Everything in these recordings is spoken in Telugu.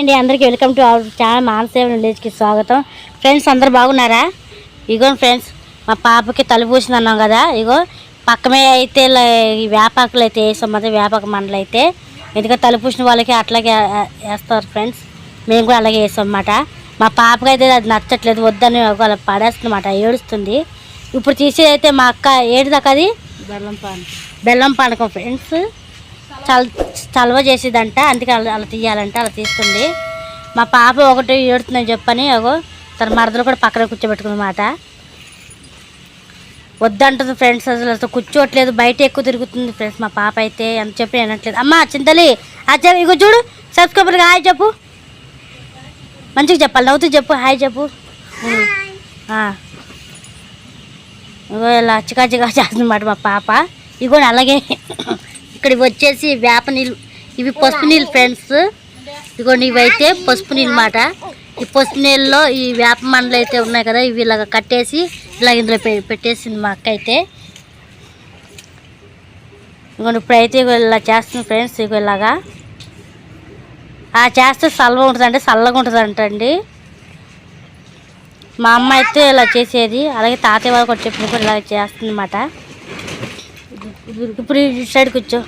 అండి అందరికీ వెల్కమ్ టు అవర్ ఛానల్ మానసేవ విలేజ్కి స్వాగతం. ఫ్రెండ్స్ అందరు బాగున్నారా? ఇగో ఫ్రెండ్స్ మా పాపకి తల పూసింది అన్నాం కదా. ఇగో పక్కమే అయితే వేపాకులు అయితే వేసాం అదే వేపాక మండలు అయితే. ఎందుకంటే తల పూసిన వాళ్ళకి అట్లాగే వేస్తారు ఫ్రెండ్స్. మేము కూడా అలాగే వేసాం అన్నమాట. మా పాపకి అయితే అది నచ్చట్లేదు వద్దని అలా పడేస్తుందన్నమాట ఏడుస్తుంది. ఇప్పుడు తీసేది అయితే మా అక్క ఏడు దాకా అది? బెల్లం పాన్ బెల్లం పానకం ఫ్రెండ్స్. చల్ చలవ చేసేదంట అందుకే అలా అలా తీయాలంట అలా తీస్తుంది. మా పాప ఒకటి ఏడుతుందని చెప్పని అగో తన మరదలు కూడా పక్కన కూర్చోబెట్టుకుందన్నమాట. వద్దంటుంది ఫ్రెండ్స్ అసలు అసలు కూర్చోట్లేదు బయట ఎక్కువ తిరుగుతుంది ఫ్రెండ్స్ మా పాప అయితే ఎంత చెప్పి వినట్లేదు అమ్మా చింతలి అచ్చా ఇగో చూడు సబ్స్క్రైబర్గా హాయ్ చెప్పు. మంచిగా చెప్పాలి నవ్వుతూ చెప్పు హాయ్ చెప్పు. ఇగో ఇలా చికాచికా చేస్తుందన్నమాట మా పాప. ఇగో అలాగే. ఇక్కడ వచ్చేసి వేప నీళ్ళు. ఇవి పసుపు నీళ్ళు ఫ్రెండ్స్. ఇదిగోండి ఇవైతే పసుపు నీళ్ళు మాట. ఈ పసుపు నీళ్ళలో ఈ వేప మండలు అయితే ఉన్నాయి కదా ఇవి ఇలాగ కట్టేసి ఇలా ఇందులో పె- పెట్టేసింది మా అక్క అయితే. ఇగోండి ఇప్పుడైతే ఇగో ఇలా చేస్తుంది ఫ్రెండ్స్ ఇగో ఇలాగా. ఆ చేస్తే చల్లగా ఉంటుందండి చల్లగా ఉంటుందంటండి. మా అమ్మ అయితే ఇలా చేసేది. అలాగే తాతయ్య వాళ్ళు కూడా చెప్పినప్పుడు ఇలా చేస్తుందన్నమాట ఇప్పుడు ఈ సైడ్ కూర్చో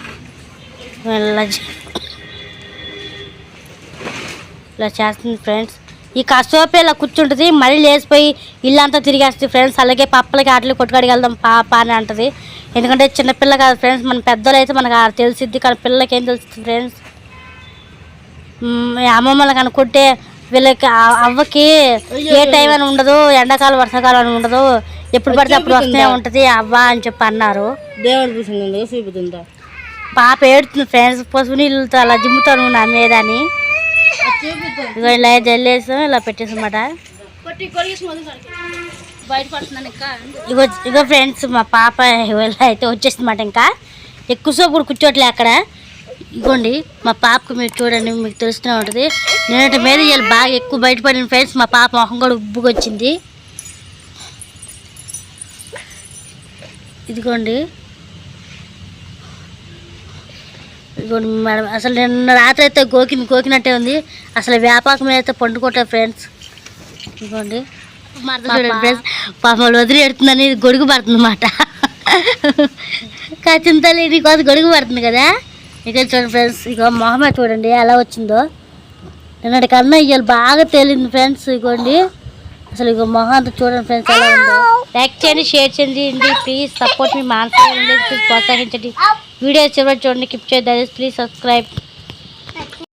ఇలా చేస్తుంది ఫ్రెండ్స్ ఈ కసోపు ఇలా కూర్చుంటుంది మళ్ళీ లేచిపోయి ఇల్లంతా తిరిగేస్తుంది ఫ్రెండ్స్ అలాగే పప్పలకి ఆటలు కొట్టుకాడికి వెళ్దాం పాప అని అంటది. ఎందుకంటే చిన్నపిల్ల కాదు ఫ్రెండ్స్ మన పెద్దలు అయితే మనకు తెలిసిద్ది కానీ పిల్లలకి ఏం తెలుస్తుంది ఫ్రెండ్స్ అమ్మమ్మలకు అనుకుంటే వీళ్ళకి అవ్వకి ఏ టైం అని ఉండదు ఎండాకాలం వర్షాకాలం అని ఉండదు. ఎప్పుడు పడితే అప్పుడు వస్తూనే ఉంటుంది. అవ్వ అని చెప్పి అన్నారు. దేవుడు చూపుతుందా? పాప ఏడుతుంది ఫ్రెండ్స్ పసుపు నీళ్ళతో అలా జిమ్ముతాను నా మీద అని ఇగో ఇలా జల్లేసాం ఇలా పెట్టేసమాట ఇగో ఇగో ఫ్రెండ్స్ మా పాప ఇలా అయితే వచ్చేసిందన్నమాట ఇంకా. ఎక్కువసేపు కూడా కూర్చోట్లే అక్కడ. ఇగోండి మా పాపకు మీరు చూడండి మీకు తెలుస్తూనే ఉంటుంది. నేనటి మీద ఇవాళ బాగా ఎక్కువ బయటపడిన ఫ్రెండ్స్ మా పాప మొహం కూడా ఉబ్బుకొచ్చింది. ఇదిగోండి. ఇదిగోండి మేడం అసలు నిన్న రాత్రి అయితే గోకింది గోకినట్టే ఉంది. అసలు వ్యాపారం మీద అయితే పండుకోవట్లేదు ఫ్రెండ్స్. ఇదిగోండి. ఫ్రెండ్స్. పాపం వదిలి ఎడుతుందని గొడుగు పడుతుంది అన్నమాట చింతలు నీకోసం గొడుగు పడుతుంది కదా. ఇక చూడండి ఫ్రెండ్స్ ఇక మొహమే చూడండి ఎలా వచ్చిందో. నిన్నటి కన్నా ఇవాళ బాగా తేలింది ఫ్రెండ్స్ ఇగోండి అసలు ఇక మొహం అంతా చూడండి ఫ్రెండ్స్ ఎలా ఉందో. లైక్ చేయండి షేర్ చేయండి ప్లీజ్ సపోర్ట్ మీ మానసిక ప్లీజ్ ప్రోత్సహించండి. వీడియో చివరి చూడండి. కిప్ చేయద్దు ప్లీజ్ సబ్స్క్రైబ్